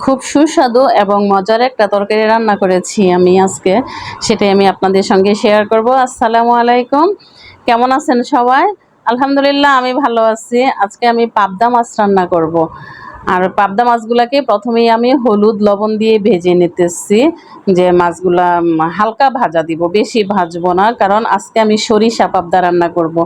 খুব সুস্বাদু এবং মজার একটা তরকারি রান্না করেছি আমি আজকে। সেটাই আমি আপনাদের সঙ্গে শেয়ার করব। আসসালামু আলাইকুম। কেমন আছেন সবাই? আলহামদুলিল্লাহ, আমি ভালো আছি। আজকে আমি পাবদা মাছ রান্না করব। আর পাবদা মাছগুলাকে প্রথমেই আমি হলুদ, লবণ দিয়ে ভেজে নিতেছি, যে মাছগুলা হালকা ভাজা দিব, বেশি ভাজবো না, কারণ আজকে আমি সরিষা পাবদা রান্না করব।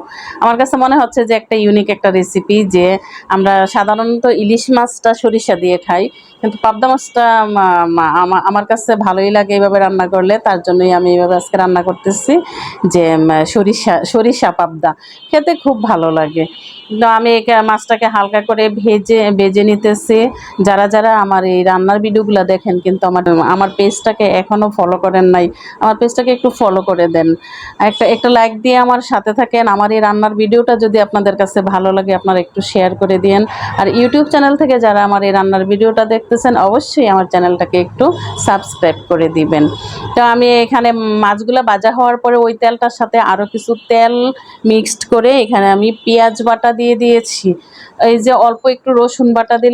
আমার কাছে মনে হচ্ছে যে একটা ইউনিক একটা রেসিপি যে আমরা সাধারণত ইলিশ মাছটা সরিষা দিয়ে খাই, কিন্তু পাবদা মাছটা আমার কাছে ভালোই লাগে এইভাবে রান্না করলে, তার জন্যই আমি এইভাবে আজকে রান্না করতেছি যে সরিষা সরিষা পাবদা খেতে খুব ভালো লাগে তো আমি মাছটাকে হালকা করে ভেজে ভেজে নিতেছি যারা যারা আমার এই রান্নার ভিডিওগুলো দেখেন কিন্তু আমার আমার পেজটাকে এখনও ফলো করেন নাই, আমার পেজটাকে একটু ফলো করে দেন। একটা একটা লাইক দিয়ে আমার সাথে থাকেন, আমার এই রান্নার ভিডিওটা যদি আপনাদের কাছে ভালো লাগে আপনারা একটু শেয়ার করে দিন আর ইউটিউব চ্যানেল থেকে যারা আমার এই রান্নার ভিডিওটা দেখতেছেন, অবশ্যই আমার চ্যানেলটাকে একটু সাবস্ক্রাইব করে দিবেন। তো আমি এখানে মাছগুলো ভাজা হওয়ার পরে ওই তেলটার সাথে আরও কিছু তেল মিক্সড করে এখানে আমি পেঁয়াজ বাটা দিয়ে দিয়েছি। এই যে অল্প একটু রসুন বাটা দিলাম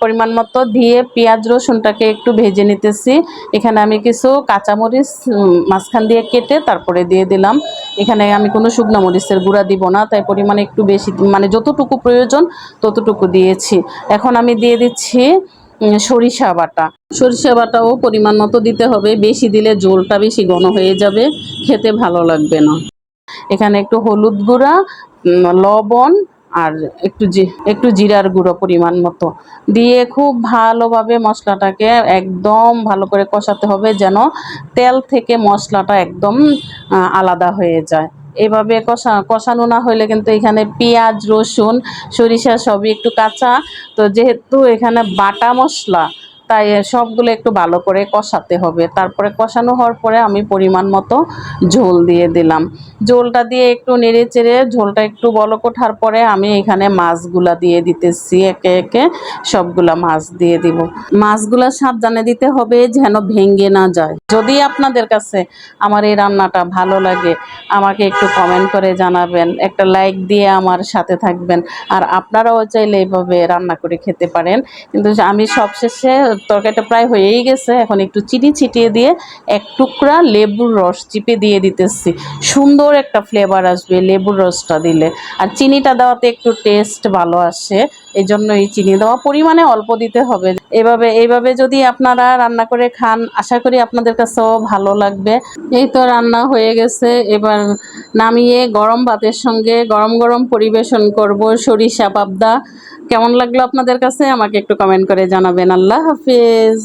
পরিমাণ মতো দিয়ে পেঁয়াজ, রসুনটাকে একটু ভেজে নিতেছি। এখানে আমি কিছু কাঁচামরিচ মাঝখান দিয়ে কেটে তারপরে দিয়ে দিলাম। এখানে আমি কোনো শুকনো মরিচের গুঁড়া দিব না, তাই পরিমাণে একটু বেশি মানে যতটুকু প্রয়োজন ততটুকু দিয়েছি। এখন আমি দিয়ে দিচ্ছি সরিষা বাটা। সরিষা বাটাও পরিমাণ মতো দিতে হবে, বেশি দিলে ঝোলটা বেশি ঘন হয়ে যাবে, খেতে ভালো লাগবে না। এখানে একটু হলুদ গুঁড়া লবণ আর একটু একটু জিরার গুঁড়ো পরিমাণ মতো। দিয়ে খুব ভালোভাবে মশলাটাকে একদম ভালো করে কষাতে হবে যেন তেল থেকে মশলাটা একদম আলাদা হয়ে যায়। এভাবে কষা, কষানো না হলে কিন্তু এখানে পেঁয়াজ, রসুন, সরিষা সবই একটু কাঁচা। তো যেহেতু এখানে বাটা মশলা তাই সবগুলো একটু ভালো করে কষাতে হবে। তারপরে কষানো হওয়ার পরে আমি পরিমাণ মতো ঝোল দিয়ে দিলাম। ঝোলটা দিয়ে একটু নেড়ে চেড়ে ঝোলটা একটু বলক ওঠার পরে আমি এখানে মাছগুলা দিয়ে দিতেছি, একে একে সবগুলা মাছ দিয়ে দিব। মাছগুলা সাবধানে দিতে হবে যেন ভেঙে না যায়। যদি আপনাদের কাছে আমার এই রান্নাটা ভালো লাগে, আমাকে একটু কমেন্ট করে জানাবেন, একটা লাইক দিয়ে আমার সাথে থাকবেন। আর আপনারাও চাইলে এইভাবে রান্না করে খেতে পারেন। কিন্তু আমি সবশেষে তরকারিটা প্রায় হয়েই গেছে। এখন একটু চিনি ছিটিয়ে দিয়ে এক টুকরা লেবুর রস চিপে দিয়ে দিতেছি। সুন্দর একটা ফ্লেভার আসবে লেবুর রসটা দিলে। আর চিনিটা দেওয়াতে একটু টেস্ট ভালো আসে। এই জন্য এই চিনি দেওয়া পরিমাণে অল্প দিতে হবে। এভাবে এইভাবে যদি আপনারা রান্না করে খান, আশা করি আপনাদের কাছেও ভালো লাগবে। এই তো রান্না হয়ে গেছে। এবার নামিয়ে গরম ভাতের সঙ্গে গরম গরম পরিবেশন করব সরিষা পাবদা। কেমন লাগল আপনাদের কাছে? আমাকে একটু কমেন্ট করে জানাবেন। আল্লাহ হাফিজ